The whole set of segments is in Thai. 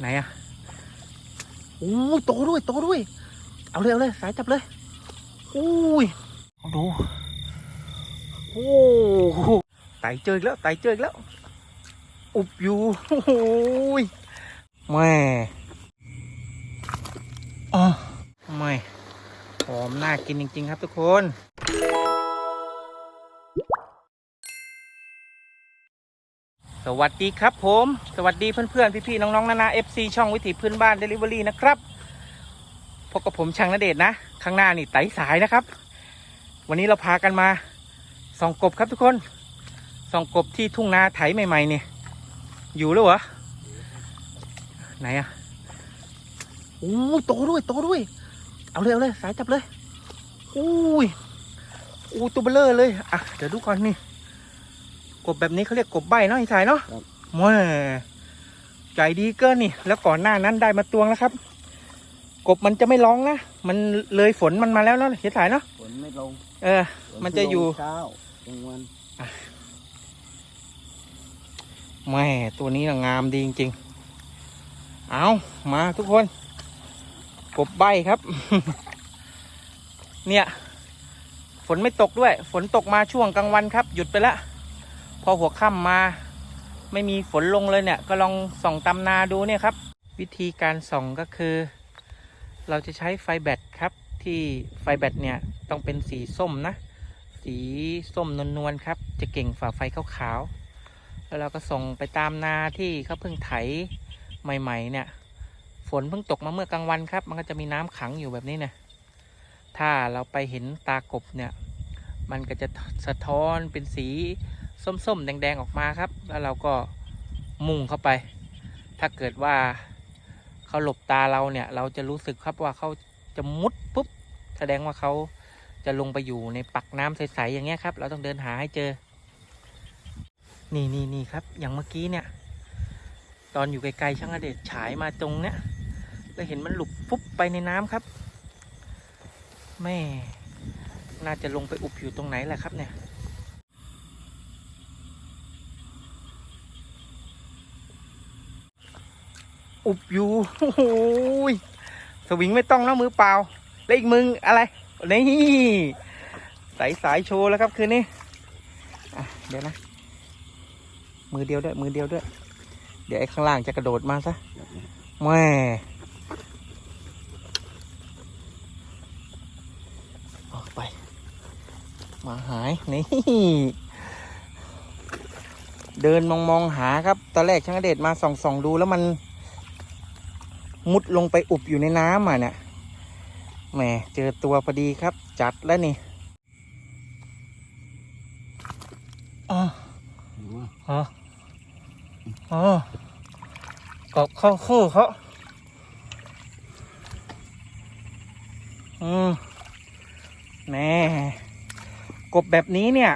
ไหนอะโอ้ยโตด้วยโตด้วย เอาเลยเอาเลยสายจับเลยอุ้ยเอาดูโอ้โหไต่เจออีกแล้วไต่เจออีกแล้ว อุบอยู่โอ้ยแม่อ๋อไม่หอมน่ากินจริง ๆ ครับทุกคน สวัสดีครับผม สวัสดีเพื่อนๆ พี่ๆ น้องๆ นานา FC ช่องวิถีพื้นบ้านเดลิเวอรี่นะครับพบกับผมช่างนเดชนะ ข้างหน้านี่ไต่สายนะครับ วันนี้เราพากันมาส่องกบครับทุกคนส่องกบที่ทุ่งนาไถใหม่ๆเนี่ยอยู่แล้วเหรอไหนอะโอ้โตด้วยโตด้วย เอาเลยเอาเลยสายจับเลยอุ้ยอู้ตัวเบลเลอร์เลยอะเดี๋ยวดูก่อนนี่ กบแบบนี้เขาเรียกกบใบเนาะอีสายเนาะครับแม่ใจดีเกินนี่ แล้วก่อนหน้านั้นได้มาตวงแล้วครับ กบมันจะไม่ร้องนะ มันเลยฝนมันมาแล้วเนาะเฮียสายเนาะ ฝนไม่ลงเออ ฝมันจะอยู่ ลงเช้ากลางวันแม่ตัวนี้น่ะงามดีจริงๆ เอามาทุกคน กบใบครับ เนี่ย ฝนไม่ตกด้วย ฝนตกมาช่วงกลางวันครับ หยุดไปแล้ว พอหัวค่ำมา ไม่มีฝนลงเลยเนี่ย ก็ลองส่องตำนาดูเนี่ยครับ วิธีการส่องก็คือ เราจะใช้ไฟแบตครับ ที่ไฟแบตเนี่ยต้องเป็นสีส้มนะ สีส้มนวลๆครับ จะเก่งฝ่าไฟขาวๆแล้วเราก็ส่งไปตามนาที่เขาเพิ่งไถใหม่ ๆ เนี่ย ฝนเพิ่งตกมาเมื่อกลางวันครับ มันก็จะมีน้ำขังอยู่แบบนี้เนี่ยถ้าเราไปเห็นตากบเนี่ย มันก็จะสะท้อนเป็นสี ส้มๆ แดงๆ ออกมาครับ แล้วเราก็มุ่งเข้าไป ถ้าเกิดว่าเขาหลบตาเราเนี่ย เราจะรู้สึกครับว่าเขาจะมุดปุ๊บ แสดงว่าเขาจะลงไปอยู่ในปักน้ำใสๆอย่างเงี้ยครับ เราต้องเดินหาให้เจอ นี่นี่นี่ครับ อย่างเมื่อกี้เนี่ย ตอนอยู่ไกลๆช่างอเดชฉายมาตรงเนี้ยแล้วเห็นมันหลุบฟุบไปในน้ำครับ แม่ น่าจะลงไปอุบอยู่ตรงไหนแหละครับเนี่ย อุบอยู่โอ้โหยสวิงไม่ต้องนะมือเปล่า แล้วอีกมึงอะไร นี่สายสายโชว์แล้วครับคืนนี้อ่เดี๋ยวนะ มือเดียวด้วย มือเดียวด้วย เดี๋ยวไอ้ข้างล่างจะกระโดดมาซะแม่ออกไป มาหาย นี่ เดินมองมองหาครับ ตอนแรกช่างเดชมาส่องส่องดูแล้วมัน มุดลงไปอุบอยู่ในน้ำอะเนี่ยแหมเจอตัวพอดีครับ จัดแล้วนี่อ๋อหรือว่าอ๋ออ๋อกบเข้าคู่เขาอืมแหม่กบแบบนี้เนี่ย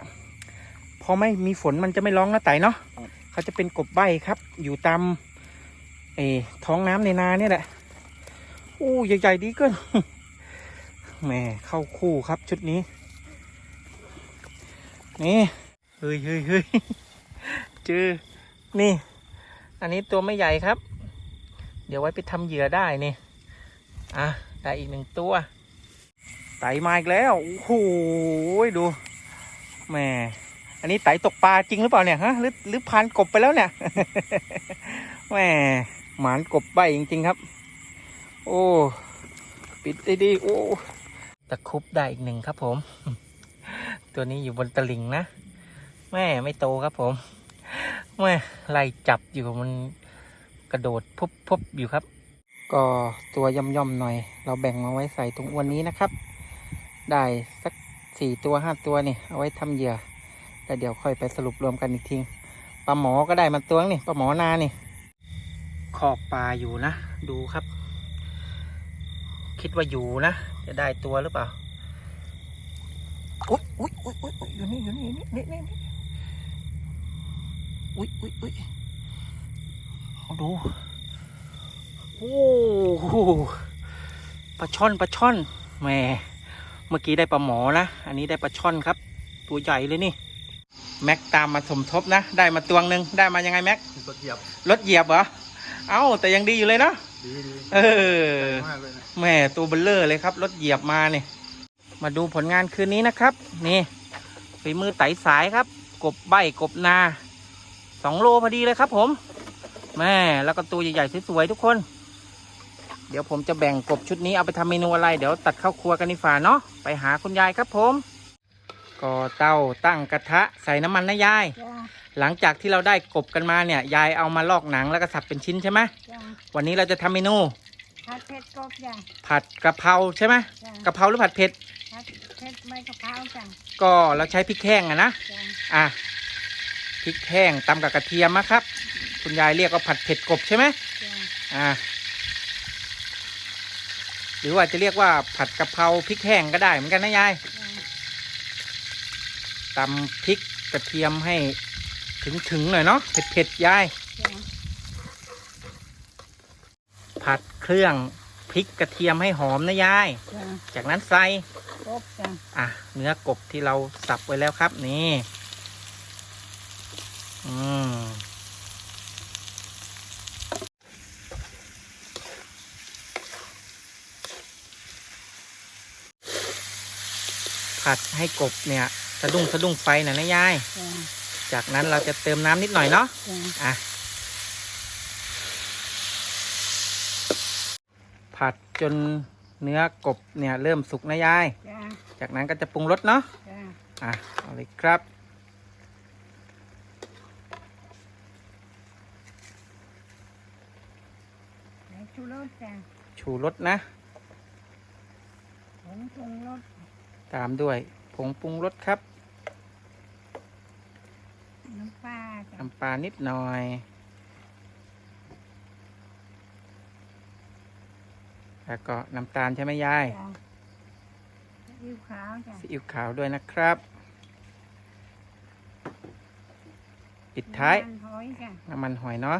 พอไม่มีฝนมันจะไม่ร้องนะไต่เนาะเขาจะเป็นกบใบครับ อยู่ตาม เออท้องน้ำในนาเนี่ยแหละอู้ใหญ่ๆดีเกินแหม่เข้าคู่ครับชุดนี้ นี่เฮ้ยเฮ้ยเฮ้ยเจอนี่ อันนี้ตัวไม่ใหญ่ครับ เดี๋ยวไว้ไปทำเหยื่อได้นี่อะได้อีกหนึ่งตัวไตมาอีกแล้ว โอ้โห ดูแหมอันนี้ไตตกปลาจริงหรือเปล่าเนี่ยฮะ หรือหรือพานกบไปแล้วเนี่ยแหม หมานกบใบจริง ๆ ครับ โอ้ ปิดได้ดีโอ้ตะคุบได้อีกหนึ่งครับผม ตัวนี้อยู่บนตลิงนะ แม่ไม่โตครับผม แม่ไล่จับอยู่มันกระโดดพุบพุบอยู่ครับ ก็ตัวย่อมย่อมหน่อย เราแบ่งมาไว้ใส่ตรงอวนนี้นะครับ ได้สักสี่ตัวห้าตัวนี่เอาไว้ทำเหยื่อแล้วเดี๋ยวค่อยไปสรุปรวมกันอีกทีปลาหมอก็ได้มาตัวนี่ปลาหมอนานี่ ขอบปลาอยู่นะ ดูครับ คิดว่าอยู่นะ จะได้ตัวหรือเปล่าอุ๊ยอุ๊ยอุ๊ยอุ๊ยอุ๊ยอยู่นี่อยู่นี่นี่นี่นี่นี่อุ๊ยอุ๊ยอุ๊ยเอาดูโอ้โหปลาช่อนปลาช่อนแหมเมื่อกี้ได้ปลาหมอนะ อันนี้ได้ปลาช่อนครับ ตัวใหญ่เลยนี่ แม็กตามมาสมทบนะ ได้มาตัวหนึ่งได้มายังไงแม็กก็เทียบรถเหยียบเหรอ เอ้าแต่ยังดีอยู่เลยเนาะดีดีเออมากเลยนะแม่ตัวเบลเลอร์เลยครับรถเหยียบมาเนี่ยมาดูผลงานคืนนี้นะครับ นี่ฝีมือไต่สายครับ กบใบกบนาสองโลพอดีเลยครับ ผมแม่แล้วก็ตัวใหญ่ๆสวยๆทุกคน เดี๋ยวผมจะแบ่งกบชุดนี้เอาไปทำเมนูอะไร เดี๋ยวตัดเข้าครัวกันดีฝ่าเนาะไปหาคุณยายครับผม ก่อเตาตั้งกระทะใส่น้ำมันนะยาย จ้าหลังจากที่เราได้กบกันมาเนี่ย ยายเอามาลอกหนังแล้วก็สับเป็นชิ้นใช่ไหมจ้าวันนี้เราจะทำเมนูผัดเผ็ดกบจ้าผัดกระเพราใช่ไหมจ้ากะเพราหรือผัดเผ็ด ผัดเผ็ดไม่กะเพราจ้าก็เราใช้พริกแห้งอะนะ จ้าอะพริกแห้งตำกับกระเทียมนะครับ คุณยายเรียกว่าผัดเผ็ดกบใช่ไหมจ้าอะหรือว่าจะเรียกว่าผัดกะเพราพริกแห้งก็ได้เหมือนกันนะยาย จ้า ตำพริกกระเทียมให้ถึงๆหน่อยเนาะเผ็ดๆยายจ้าผัดเครื่องพริกกระเทียมให้หอมนะยายจ้าจากนั้นใส่กบจ้าอะ เนื้อกบที่เราสับไว้แล้วครับนี่ อืมผัดให้กบเนี่ย สะดุ้งสะดุ้งไฟหน่อยนะยาย จ้าจากนั้นเราจะเติมน้ำนิดหน่อยเนาะ จ้าอะ ผัดจนเนื้อกบเนี่ยเริ่มสุกนะยาย จ้าจากนั้นก็จะปรุงรสเนาะ จ้าอะ เอาเลยครับแล้วชูรสจ้าชูรสนะ ผงปรุงรสตามด้วยผงปรุงรสครับน้ำปลาจ้าน้ำปลานิดหน่อย แล้วก็น้ำตาลใช่ไหมยายจ้าซีอิ๊วขาวจ้าซีอิ๊วขาวด้วยนะครับ ปิดท้าย น้ำมันหอยจ้าน้ำมันหอยเนาะ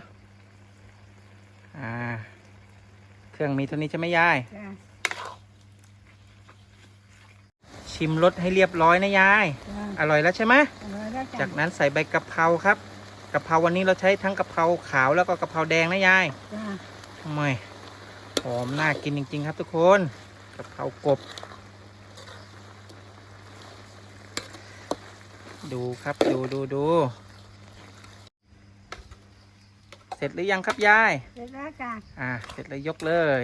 อ่า เครื่องมีเท่านี้ใช่ไหมยาย จ้า ชิมรสให้เรียบร้อยนะยายจ้าอร่อยแล้วใช่ไหมอร่อยแล้วจ้าจากนั้นใส่ใบกะเพราครับกะเพราวันนี้เราใช้ทั้งกะเพราขาวแล้วก็กะเพราแดงนะยายจ้าทำไมหอมน่ากินจริง ๆ ครับทุกคนกะเพรากบ ดูครับดูดูดูเสร็จหรือยังครับยาย เสร็จแล้วจ้าอ่า เสร็จแล้วยกเลย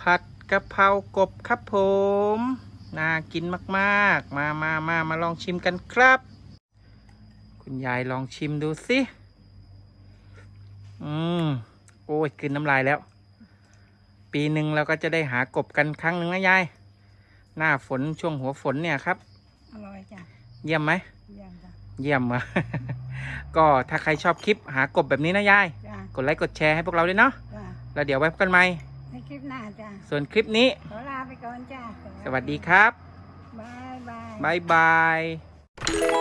ผัด กะเพรากบครับผม น่ากินมากๆ มามามามาลองชิมกันครับ คุณยายลองชิมดูสิ อืม โอ้ยกลืนน้ำลายแล้ว ปีหนึ่งเราก็จะได้หากบกันครั้งหนึ่งนะยาย หน้าฝนช่วงหัวฝนเนี่ยครับ อร่อยจ้าเยี่ยมไหม เยี่ยมจ้าเยี่ยมอะ ก็ถ้าใครชอบคลิปหากบแบบนี้นะยาย จ้ากดไลค์กดแชร์ให้พวกเราด้วยเนาะ จ้าแล้วเดี๋ยวไว้พบกันใหม่ ในคลิปหน้าจ้าส่วนคลิปนี้ ขอลาไปก่อนจ้าสวัสดีครับบายบายบ๊ายบาย